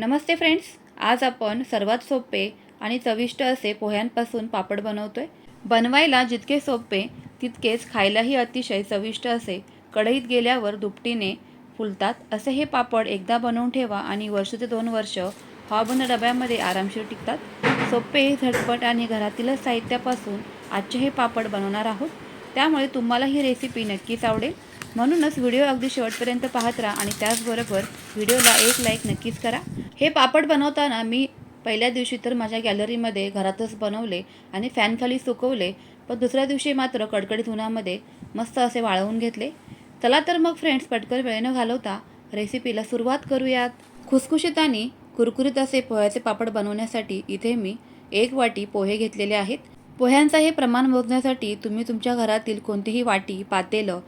नमस्ते friends आज आपण सर्वात सोपे आणि चविष्ट असे पोह्यांपासून पापड बनवतोय. बनवायला जितके सोपे तितकेच खायलाही अतिशय चविष्ट असे कढईत गेल्यावर दुपटीने फुलतात. असे हे पापड एकदा बनवून ठेवा आणि वर्ष ते दोन वर्ष हॉबन डब्यामध्ये आरामशीर टिकतात. सोपे झटपट आणि घरातीलच साहित्यापासून आजचे हे पापड बनवणार आहोत. त्यामुळे तुम्हाला ही रेसिपी नक्कीच आवडेल. म्हणूनच व्हिडिओ अगदी शेवटपर्यंत पाहत राहा आणि त्याचबरोबर व्हिडिओला एक लाईक नक्कीच करा. हे पापड बनवताना मी पहिल्या दिवशी तर माझ्या गॅलरीमध्ये घरातच बनवले आणि फॅनखाली सुकवले पण दुसऱ्या दिवशी मात्र कडकडीत उन्हामध्ये मस्त असे वाळवून घेतले. चला तर मग फ्रेंड्स पटकन वेळ न घालवता रेसिपीला सुरुवात करूयात. खुसखुशीत आणि कुरकुरीत असे पोह्याचे पापड बनवण्यासाठी इथे मी एक वाटी पोहे घेतलेले आहेत. पोह्यांचा हे प्रमाण मोजण्यासाठी तुम्ही तुमच्या घरातील कोणतीही वाटी पातेलं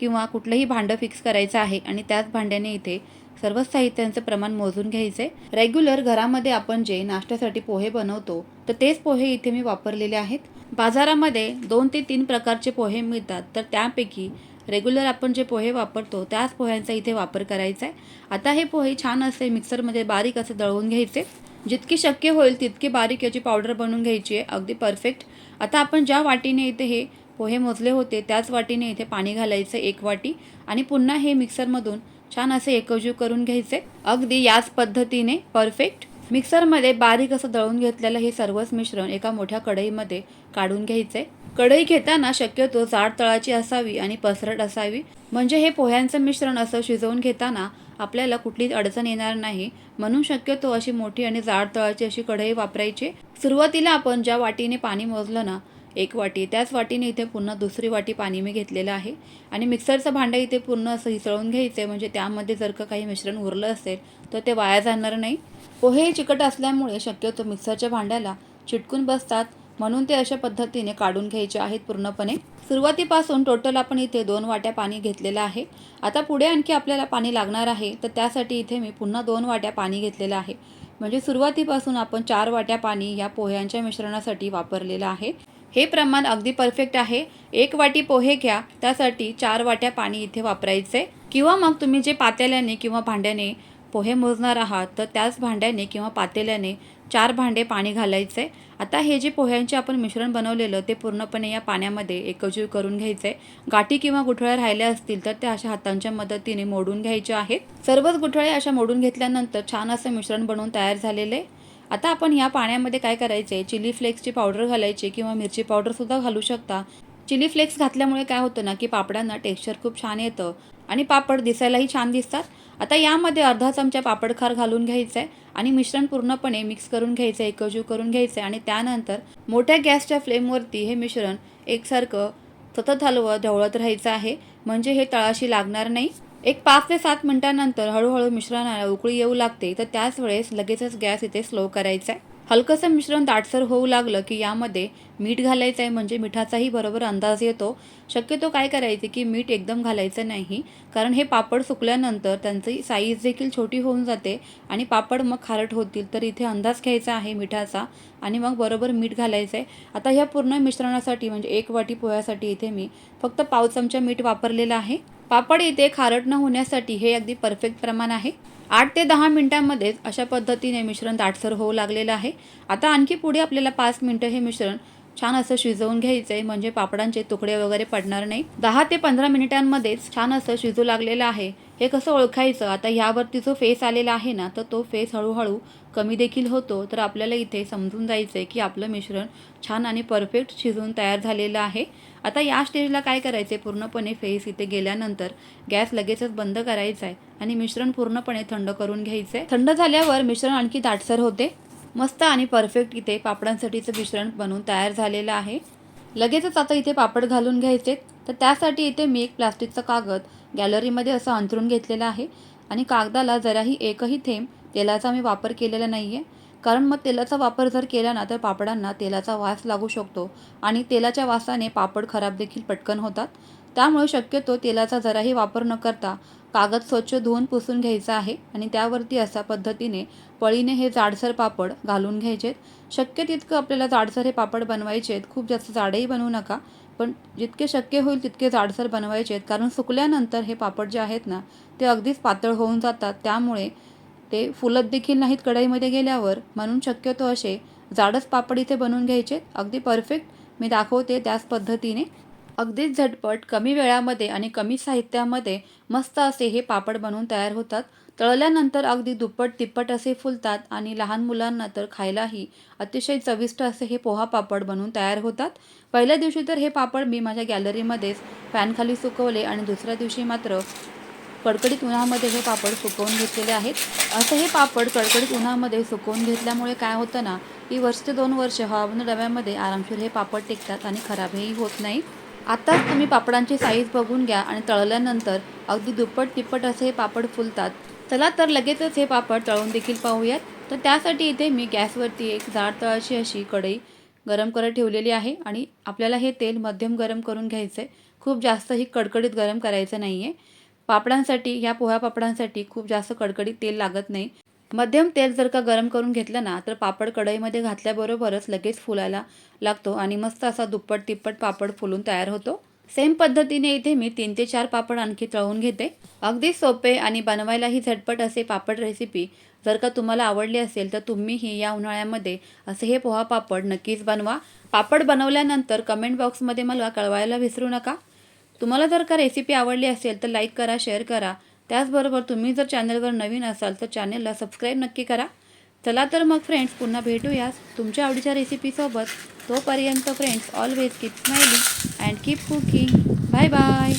किंवा कुठलंही भांडं फिक्स करायचं आहे आणि त्याच भांड्याने इथे सर्व साहित्यांचं प्रमाण मोजून घ्यायचे रेग्युलर घरामध्ये आपण जे नाश्त्यासाठी पोहे बनवतो तर तेच पोहे इथे मी वापरलेले आहेत. बाजारामध्ये दोन ते तीन प्रकारचे पोहे मिळतात तर त्यापैकी रेग्युलर आपण जे पोहे वापरतो त्याच पोह्यांचा इथे वापर करायचा आहे आता हे पोहे छान असे मिक्सरमध्ये बारीक असे दळवून घ्यायचे. जितकी शक्य होईल तितकी बारीक याची पावडर बनवून घ्यायची आहे अगदी परफेक्ट आता आपण ज्या वाटीने इथे हे पोहे मोजले होते. त्याच वाटीने इथे पाणी घालायचं एक वाटी आणि पुन्हा हे मिक्सरमधून छान असे एकजीव करून घ्यायचे. अगदी याच पद्धतीने परफेक्ट मिक्सरमध्ये बारीक असं दळून घेतलेलं हे सर्वच मिश्रण एका मोठ्या कढईमध्ये काढून घ्यायचे. कढई घेताना शक्यतो जाड तळाची असावी आणि पसरट असावी. म्हणजे हे पोह्यांचं मिश्रण असं शिजवून घेताना आपल्याला कुठलीच अडचण येणार नाही. म्हणून शक्यतो अशी मोठी आणि जाड तळाची अशी कढई वापरायची. सुरुवातीला आपण ज्या वाटीने पाणी मोजलं ना एक वाटी. त्याच वाटीने इथे पुन्हा दुसरी वाटी पाणी मी घेतलेलं आहे. आणि मिक्सरचं भांडं इथे पूर्ण असं हिसळून घ्यायचं आहे म्हणजे त्यामध्ये जर का काही मिश्रण उरलं असेल तर ते वाया जाणार नाही. पोहे चिकट असल्यामुळे शक्यतो मिक्सरच्या भांड्याला चिटकून बसतात. म्हणून ते अशा पद्धतीने काढून घ्यायचे आहेत पूर्णपणे. सुरुवातीपासून टोटल आपण इथे दोन वाट्या पाणी घेतलेलं आहे. आता पुढे आणखी आपल्याला पाणी लागणार आहे तर त्यासाठी इथे मी पुन्हा दोन वाट्या पाणी घेतलेलं आहे. म्हणजे सुरुवातीपासून आपण चार वाट्या पाणी या पोह्यांच्या मिश्रणासाठी वापरलेलं आहे. हे प्रमाण अगदी परफेक्ट आहे. एक वाटी पोहे घ्या त्यासाठी चार वाट्या पाणी इथे वापरायचे. किंवा मग तुम्ही जे पातेल्याने किंवा भांड्याने पोहे मोजणार आहात तर त्याच भांड्याने किंवा पातेल्याने चार भांडे पाणी घालायचे. आता हे जे पोह्यांचे आपण मिश्रण बनवलेलं ते पूर्णपणे या पाण्यामध्ये एकजीव करून घ्यायचे. गाठी किंवा गुठळ्या राहिल्या असतील तर त्या अशा हातांच्या मदतीने मोडून घ्यायच्या आहेत. सर्वच गुठळे अशा मोडून घेतल्यानंतर छान असं मिश्रण बनवून तयार झालेले. आता आपण या पाण्यामध्ये काय करायचे? चिली फ्लेक्सची पावडर घालायची किंवा मिरची पावडरसुद्धा घालू शकता. चिली फ्लेक्स घातल्यामुळे काय होतं ना की पापडांना टेक्स्चर खूप छान येतं आणि पापड दिसायलाही छान दिसतात. आता यामध्ये अर्धा चमचा पापड खार घालून घ्यायचा आहे आणि मिश्रण पूर्णपणे मिक्स करून घ्यायचं आहे एकजीव करून घ्यायचं आहे आणि त्यानंतर मोठ्या गॅसच्या फ्लेमवरती हे मिश्रण एकसारखं सतत हलवत ढवळत राहायचं आहे. म्हणजे हे तळाशी लागणार नाही. एक पाच ते सात मिनिटांनंतर हळूहळू मिश्रणाला उकळी येऊ लागते तर त्याच वेळेस लगेचच गॅस इथे स्लो करायचा आहे. हलकंसं मिश्रण दाटसर होऊ लागलं की यामध्ये मीठ घालायचं आहे म्हणजे मिठाचाही बरोबर अंदाज येतो. शक्यतो काय करायचे की मीठ एकदम घालायचं नाही कारण हे पापड सुकल्यानंतर त्यांची साईज देखील छोटी होऊन जाते आणि पापड मग खारट होतील. तर इथे अंदाज घ्यायचा आहे मिठाचा आणि मग बरोबर मीठ घालायचं आहे आता ह्या पूर्ण मिश्रणासाठी म्हणजे एक वाटी पोह्यासाठी इथे मी फक्त पाव चमचा मीठ वापरलेलं आहे. पापड इथे खारट न होण्यासाठी हे अगदी परफेक्ट प्रमाण आहे. आठ ते दहा मिनटांमध्येच अशा पद्धतीने मिश्रण दाटसर होऊ लागलेलं आहे. आता आणखी पुढे आपल्याला पाच मिनटं हे मिश्रण छान असं शिजवून घ्यायचं आहे म्हणजे पापडांचे तुकडे वगैरे पडणार नाही. दहा ते पंधरा मिनिटांमध्येच छान असं शिजू लागलेलं आहे. हे कसं ओळखायचं? आता ह्यावरती जो फेस आलेला आहे ना तर तो फेस हळूहळू कमी देखील होतो. तर आपल्याला इथे समजून जायचं आहे की आपलं मिश्रण छान आणि परफेक्ट शिजून तयार झालेलं आहे. आता या स्टेजला काय करायचे पूर्णपणे फेस इथे गेल्यानंतर गॅस लगेचच बंद करायचा आहे आणि मिश्रण पूर्णपणे थंड करून घ्यायचं आहे थंड झाल्यावर मिश्रण आणखी दाटसर होते. मस्त आणि परफेक्ट इथे पापडांसाठीचं मिश्रण बनवून तयार झालेलं आहे. लगेचच आता इथे पापड घालून घ्यायचे. तर त्यासाठी इथे मी एक प्लास्टिकचा कागद गॅलरीमध्ये असं अंथरून घेतलेला आहे. आणि कागदाला जराही एकही थेंब तेलाचा मी वापर केलेला नाही आहे कारण मग तेलाचा वापर जर केला ना तर पापडांना तेलाचा वास लागू शकतो. आणि तेलाच्या वासाने पापड खराब देखील पटकन होतात. त्यामुळे शक्यतो तेलाचा जराही वापर न करता कागद स्वच्छ धुवून पुसून घ्यायचा आहे आणि त्यावरती अशा पद्धतीने पळीने हे जाडसर पापड घालून घ्यायचेत. शक्य तितकं आपल्याला जाडसर हे पापड बनवायचे आहेत खूप जास्त जाडही बनवू नका पण जितके शक्य होईल तितके जाडसर बनवायचे आहेत कारण सुकल्यानंतर हे पापड जे आहेत ना ते अगदीच पातळ होऊन जातात. त्यामुळे ते फुलत देखील नाहीत कढईमध्ये गेल्यावर. म्हणून शक्यतो असे जाडच पापड इथे बनवून घ्यायचे अगदी परफेक्ट मी दाखवते त्याच पद्धतीने. अगदीच झटपट कमी वेळामध्ये आणि कमी साहित्यामध्ये मस्त असे हे पापड बनवून तयार होतात. तळल्यानंतर अगदी दुप्पट तिप्पट असे फुलतात आणि लहान मुलांना तर खायलाही अतिशय चविष्ट असे हे पोहा पापड बनवून तयार होतात. पहिल्या दिवशी तर हे पापड मी माझ्या गॅलरीमध्येच फॅनखाली सुकवले आणि दुसऱ्या दिवशी मात्र कडकडीत उन्हामध्ये हे पापड सुकवून घेतलेले आहेत. असं हे पापड कडकडीत उन्हामध्ये सुकवून घेतल्यामुळे काय होतं ना की वर्ष ते दोन वर्ष हवाबंद डब्यामध्ये आरामशीर हे पापड टिकतात आणि खराबही होत नाही. आताच तुम्ही पापडांची साईज बघून घ्या आणि तळल्यानंतर अगदी दुप्पट तिप्पट असे हे पापड फुलतात. चला तर लगेचच हे पापड तळून देखील पाहूयात. तर त्यासाठी इथे मी गॅसवरती एक जाड तळाशी अशी कढई गरम करत ठेवलेली आहे आणि आपल्याला हे तेल मध्यम गरम करून घ्यायचं आहे खूप जास्तही कडकडीत गरम करायचं नाही आहे पापडांसाठी ह्या पोह्या पापडांसाठी खूप जास्त कडकडीत तेल लागत नाही. मध्यम तेल जर का गरम करून घेतलं ना तर पापड कढईमध्ये घातल्याबरोबरच लगेच फुलायला लागतो आणि मस्त असा दुप्पट तिप्पट पापड फुलून तयार होतो. सेम पद्धतीने इथे मी तीन ते चार पापड आणखी तळून घेते. अगदी सोपे आणि बनवायलाही झटपट असे पापड रेसिपी जर का तुम्हाला आवडली असेल तर तुम्हीही या उन्हाळ्यामध्ये असे हे पोहा पापड नक्कीच बनवा. पापड बनवल्यानंतर कमेंट बॉक्समध्ये मला कळवायला विसरू नका. तुम्हाला जर का रेसिपी आवडली असेल तर लाईक करा शेअर करा. त्याचबरोबर तुम्ही जर चॅनलवर नवीन असाल तर चॅनलला सबस्क्राईब नक्की करा. चला तर मग फ्रेंड्स पुन्हा भेटूयास तुमच्या आवडीच्या रेसिपीसोबत तोपर्यंत friends always keep smiling and keep cooking bye bye